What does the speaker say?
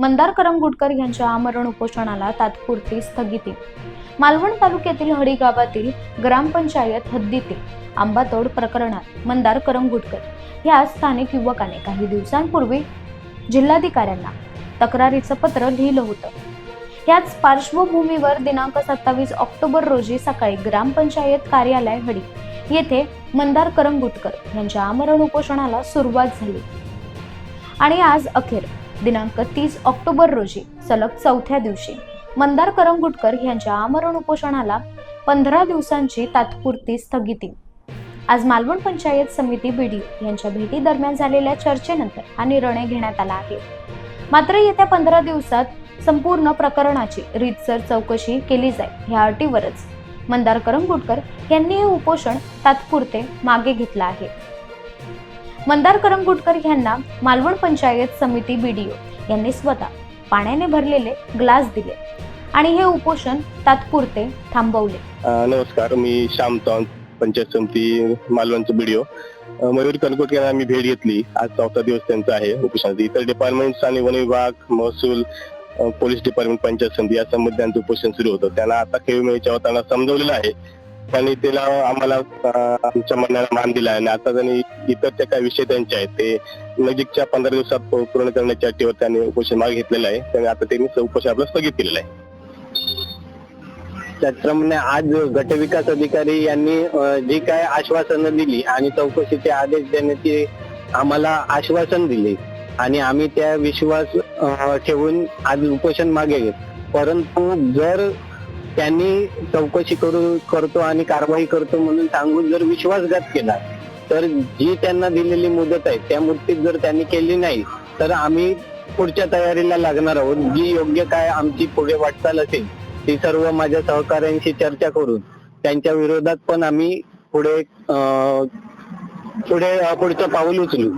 मंदार करमगुटकर यांच्या आमरण उपोषणाला तात्पुरती स्थगिती. मालवण तालुक्यातील हडी गावातील ग्रामपंचायत हद्दीतील आंबातोड प्रकरणात मंदार करमगुटकर या स्थानिक युवकाने काही दिवसांपूर्वी जिल्हाधिकाऱ्यांना तक्रारीचं पत्र लिहिलं होतं. याच पार्श्वभूमीवर दिनांक सत्तावीस ऑक्टोबर रोजी सकाळी ग्रामपंचायत कार्यालय हडी येथे मंदार करमगुटकर यांच्या आमरण उपोषणाला सुरुवात झाली. आणि आज अखेर दिनांक तीस ऑक्टोबर रोजी सलग चौथ्या दिवशी. मंदार करंगुटकर यांच्या आमरण उपोषणाला पंधरा दिवसांची तात्पुरती स्थगिती. आज मालवण पंचायत समिती बीडी यांच्या भेटी दरम्यान झालेल्या चर्चेनंतर हा निर्णय घेण्यात आला आहे. मात्र येत्या पंधरा दिवसात संपूर्ण प्रकरणाची रीतसर चौकशी केली जाईल ह्या अटीवरच. मंदार करंगुटकर यांनी हे उपोषण तात्पुरते मागे घेतलं आहे. मंदार करमगुटकर यांना मालवण पंचायत समिती बीडीओ यांनी स्वतः पाण्याने भरलेले ग्लास दिले आणि हे उपोषण तात्पुरते थांबवले. नमस्कार मी श्याम पंचायत समिती मालवणचं बीडीओ मयूर कनकोट यांना आम्ही भेट घेतली. आज चौथा दिवस त्यांचा आहे उपोषणाची इतर डिपार्टमेंट्स आणि वन विभाग महसूल पोलीस डिपार्टमेंट पंचायत समिती या संबंधी त्यांचं उपोषण सुरू होतं. त्यांना आता खेळमेळीच्या त्यांना समजवलेलं आहे. त्यांनी त्याला आम्हाला आमच्या म्हणण्याला मान दिला आणि आता त्यांनी इतर त्या काही विषय त्यांचे आहेत ते नजीकच्या पंधरा दिवसात पूर्ण करण्याच्या अटीवर त्यांनी उपोषण मागे घेतलेलं आहे. त्याने आता त्यांनी उपोषण आपलं स्थगित केलेलं आहे. त्याचप्रमाणे आज गटविकास अधिकारी यांनी जी काय आश्वासनं दिली आणि चौकशीचे आदेश देण्याची आम्हाला आश्वासन दिले. आणि आम्ही त्या विश्वास ठेवून आज उपोषण मागे घेत. परंतु जर त्यांनी चौकशी करू करतो आणि कारवाई करतो म्हणून सांगून जर विश्वासघात केला तर जी त्यांना दिलेली मुदत आहे त्या मुदतीत जर त्यांनी केली नाही तर आम्ही पुढच्या तयारीला लागणार आहोत. जी योग्य काय आमची पुढे वाटचाल असेल ती सर्व माझ्या सहकाऱ्यांशी चर्चा करून त्यांच्या विरोधात पण आम्ही पुढे पुढे पुढचं पाऊल उचलू.